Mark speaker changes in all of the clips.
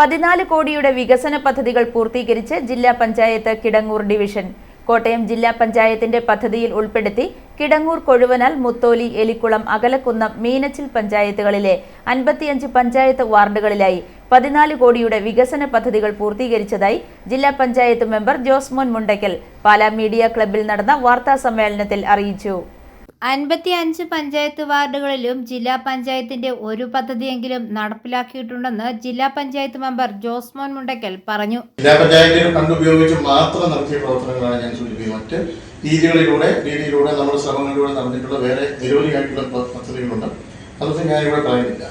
Speaker 1: പതിനാല് കോടിയുടെ വികസന പദ്ധതികൾ പൂർത്തീകരിച്ച് ജില്ലാ പഞ്ചായത്ത് കിടങ്ങൂർ ഡിവിഷൻ. കോട്ടയം ജില്ലാ പഞ്ചായത്തിന്റെ പദ്ധതിയിൽ ഉൾപ്പെടുത്തി കിടങ്ങൂർ കൊഴുവനാൽ മുത്തോലി എലിക്കുളം അകലക്കുന്നം മീനച്ചിൽ പഞ്ചായത്തുകളിലെ അൻപത്തിയഞ്ച് പഞ്ചായത്ത് വാർഡുകളിലായി പതിനാല് കോടിയുടെ വികസന പദ്ധതികൾ പൂർത്തീകരിച്ചതായി ജില്ലാ പഞ്ചായത്ത് മെമ്പർ ജോസ്മോൻ മുണ്ടയ്ക്കൽ പാലാ മീഡിയ ക്ലബിൽ നടന്ന വാർത്താ സമ്മേളനത്തിൽ അറിയിച്ചു.
Speaker 2: അൻപത്തി അഞ്ച് പഞ്ചായത്ത് വാർഡുകളിലും ജില്ലാ പഞ്ചായത്തിന്റെ ഒരു പദ്ധതിയെങ്കിലും നടപ്പിലാക്കിയിട്ടുണ്ടെന്ന് ജില്ലാ പഞ്ചായത്ത് മെമ്പർ ജോസ്മോൻ മുണ്ടക്കൽ പറഞ്ഞു.
Speaker 3: ജില്ലാ പഞ്ചായത്തിന് ഫണ്ട് ഉപയോഗിച്ച് മാത്രം നടത്തിയ പ്രവർത്തനങ്ങളാണ് ഞാൻ സൂചിപ്പിക്കുന്നത്. മറ്റ് രീതികളിലൂടെ രീതിയിലൂടെ നമ്മുടെ ശ്രമങ്ങളിലൂടെ നടന്നിട്ടുള്ള വേറെ നിരവധിയായിട്ടുള്ള പദ്ധതികളുണ്ട്. അതൊന്നും ഞാനിവിടെ പറയുന്നില്ല.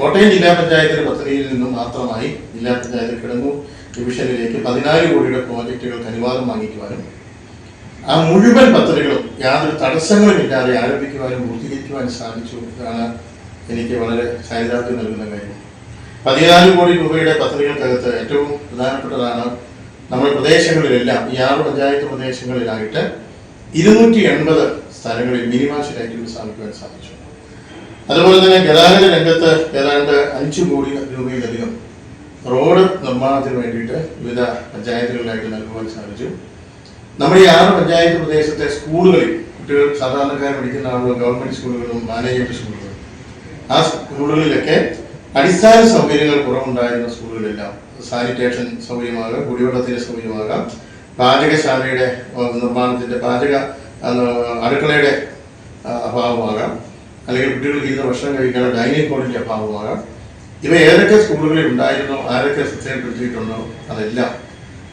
Speaker 3: കോട്ടയം ജില്ലാ പഞ്ചായത്തിന്റെ പദ്ധതിയിൽ നിന്നും മാത്രമായി ജില്ലാ പഞ്ചായത്ത് കിടങ്ങൂർ ഡിവിഷനിലേക്ക് പതിനാല് കോടിയുടെ പ്രോജക്റ്റുകൾക്ക് അനുവാദം വാങ്ങിക്കുവാനും ആ മുഴുവൻ പദ്ധതികളും യാതൊരു തടസ്സങ്ങളും ഇല്ലാതെ ആരംഭിക്കുവാനും പൂർത്തീകരിക്കുവാനും സാധിച്ചു എന്നാണ് എനിക്ക് വളരെ ചാരിതാർത്ഥ്യം നൽകുന്ന കാര്യം. പതിനാല് കോടി രൂപയുടെ പദ്ധതികൾക്കകത്ത് ഏറ്റവും പ്രധാനപ്പെട്ടതാണ് നമ്മുടെ പ്രദേശങ്ങളിലെല്ലാം ഈ ആറ് പഞ്ചായത്ത് പ്രദേശങ്ങളിലായിട്ട് ഇരുന്നൂറ്റി എൺപത് സ്ഥലങ്ങളിൽ മിനിമാസ് ലൈറ്റുകൾ സ്ഥാപിക്കുവാൻ സാധിച്ചു. അതുപോലെ തന്നെ ഗതാഗത രംഗത്ത് ഏതാണ്ട് അഞ്ചു കോടി രൂപയിലധികം റോഡ് നിർമ്മാണത്തിന് വേണ്ടിയിട്ട് വിവിധ പഞ്ചായത്തുകളിലായിട്ട് നൽകുവാൻ സാധിച്ചു. നമ്മുടെ ഈ ആറ് പഞ്ചായത്ത് പ്രദേശത്തെ സ്കൂളുകളിൽ കുട്ടികൾ സാധാരണക്കാർ പഠിക്കുന്ന ആളുകൾ ഗവൺമെന്റ് സ്കൂളുകളും മാനേജ്മെന്റ് സ്കൂളുകളും ആ സ്കൂളുകളിലൊക്കെ അടിസ്ഥാന സൗകര്യങ്ങൾ കുറവുണ്ടായിരുന്ന സ്കൂളുകളെല്ലാം സാനിറ്റേഷൻ സൗകര്യമാകാം കുടിവെള്ളത്തിന്റെ സൗകര്യമാകാം പാചകശാലയുടെ നിർമ്മാണത്തിന്റെ പാചക അടുക്കളയുടെ അഭാവമാകാം അല്ലെങ്കിൽ കുട്ടികൾക്ക് ഇരുന്ന് ഭക്ഷണം കഴിക്കാനുള്ള ഡൈനിങ് ഹോളിന്റെ അഭാവമാകാം. ഇവ ഏതൊക്കെ സ്കൂളുകളിൽ ഉണ്ടായിരുന്നോ ആരൊക്കെ ശ്രദ്ധയിൽപ്പെടുത്തിയിട്ടുണ്ടോ അതെല്ലാം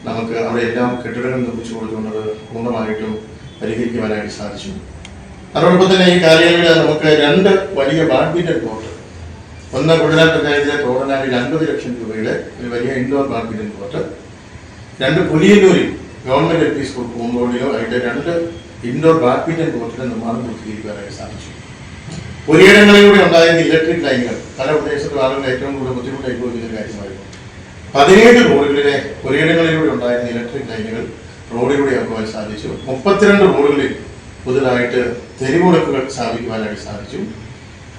Speaker 3: നമുക്ക് അവിടെ എല്ലാം കെട്ടിടങ്ങൾ നിർമ്മിച്ചു കൊടുത്തുകൊണ്ട് പൂർണമായിട്ടും പരിഹരിക്കുവാനായിട്ട് സാധിച്ചു. അതോടൊപ്പം തന്നെ ഈ കാലയളവിൽ നമുക്ക് രണ്ട് വലിയ ബാഡ്മിന്റൺ കോർട്ട്. ഒന്ന് കുട്ടനാട് പഞ്ചായത്തിലെ തോടനാട്ടിൽ അൻപത് ലക്ഷം രൂപയുടെ ഒരു വലിയ ഇൻഡോർ ബാഡ്മിന്റൺ കോർട്ട്. രണ്ട് പുലിയന്നൂരിൽ ഗവൺമെന്റ് എൽ പി സ്കൂൾ പൂമ്പോളിലോ ആയിട്ട് രണ്ട് ഇൻഡോർ ബാഡ്മിന്റൺ കോർട്ടിന്റെ നിർമ്മാണം പൂർത്തീകരിക്കാനായിട്ട് സാധിച്ചു. പുരയിടങ്ങളിലൂടെ ഉണ്ടായിരുന്ന ഇലക്ട്രിക് ലൈനുകൾ പല പ്രദേശത്തും ആളുകൾ ഏറ്റവും കൂടുതൽ ബുദ്ധിമുട്ട് അനുഭവിക്കുന്ന ഒരു കാര്യമായിരുന്നു. പതിനേഴ് റോഡുകളിലെ ഒരിടങ്ങളിലൂടെ ഉണ്ടായിരുന്ന ഇലക്ട്രിക് ലൈനുകൾ റോഡിലൂടെ ആക്കുവാൻ സാധിച്ചു. മുപ്പത്തിരണ്ട് റോഡുകളിൽ പുതുതായിട്ട് തെരുവുളക്കുകൾ സ്ഥാപിക്കുവാനായിട്ട് സാധിച്ചു.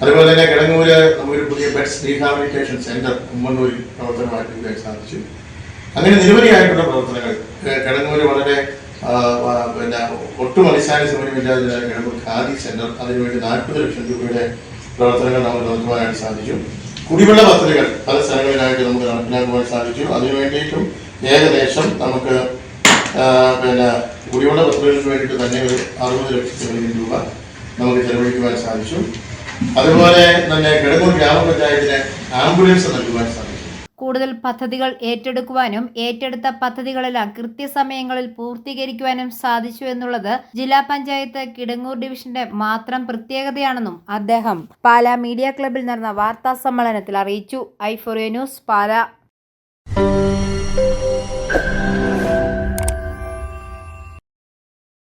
Speaker 3: അതുപോലെ തന്നെ കിടങ്ങൂര് നമുക്കൊരു പുതിയ ബെഡ്സ് റീഹാബിലിറ്റേഷൻ സെന്റർ കുമ്മണ്ണൂരിൽ പ്രവർത്തനമാക്കാൻ സാധിച്ചു. അങ്ങനെ നിരവധിയായിട്ടുള്ള പ്രവർത്തനങ്ങൾ. കിടങ്ങൂര് വളരെ പിന്നെ ഒട്ടും അടിസ്ഥാന സൗകര്യമില്ലാതെ കിടങ്ങൂർ ഖാദി സെന്റർ അതിനുവേണ്ടി നാൽപ്പത് ലക്ഷം രൂപയുടെ പ്രവർത്തനങ്ങൾ നമുക്ക് നടത്തുവാനായിട്ട് സാധിച്ചു. കുടിവെള്ള പദ്ധതികൾ പല സ്ഥലങ്ങളിലായിട്ട് നമുക്ക് നടപ്പിലാക്കുവാൻ സാധിച്ചു. അതിനുവേണ്ടിയിട്ടും ഏകദേശം നമുക്ക് പിന്നെ കുടിവെള്ള പദ്ധതികൾക്ക് വേണ്ടിയിട്ട് തന്നെ ഒരു അറുപത് ലക്ഷത്തിലധികം രൂപ നമുക്ക് ചെലവഴിക്കുവാൻ സാധിച്ചു. അതുപോലെ തന്നെ കിടങ്ങൂർ ഗ്രാമപഞ്ചായത്തിന് ആംബുലൻസ് നൽകുവാൻ സാധിച്ചു.
Speaker 2: കൂടുതൽ പദ്ധതികൾ ഏറ്റെടുക്കുവാനും ഏറ്റെടുത്ത പദ്ധതികളെല്ലാം കൃത്യസമയങ്ങളിൽ പൂർത്തീകരിക്കുവാനും സാധിച്ചു എന്നുള്ളത് ജില്ലാ പഞ്ചായത്ത് കിടങ്ങൂർ ഡിവിഷന്റെ മാത്രം പ്രത്യേകതയാണെന്നും അദ്ദേഹം പാലാ മീഡിയ ക്ലബിൽ നടന്ന വാർത്താ സമ്മേളനത്തിൽ അറിയിച്ചു. ഐ ഐഫോറിയ ന്യൂസ് പാലാ.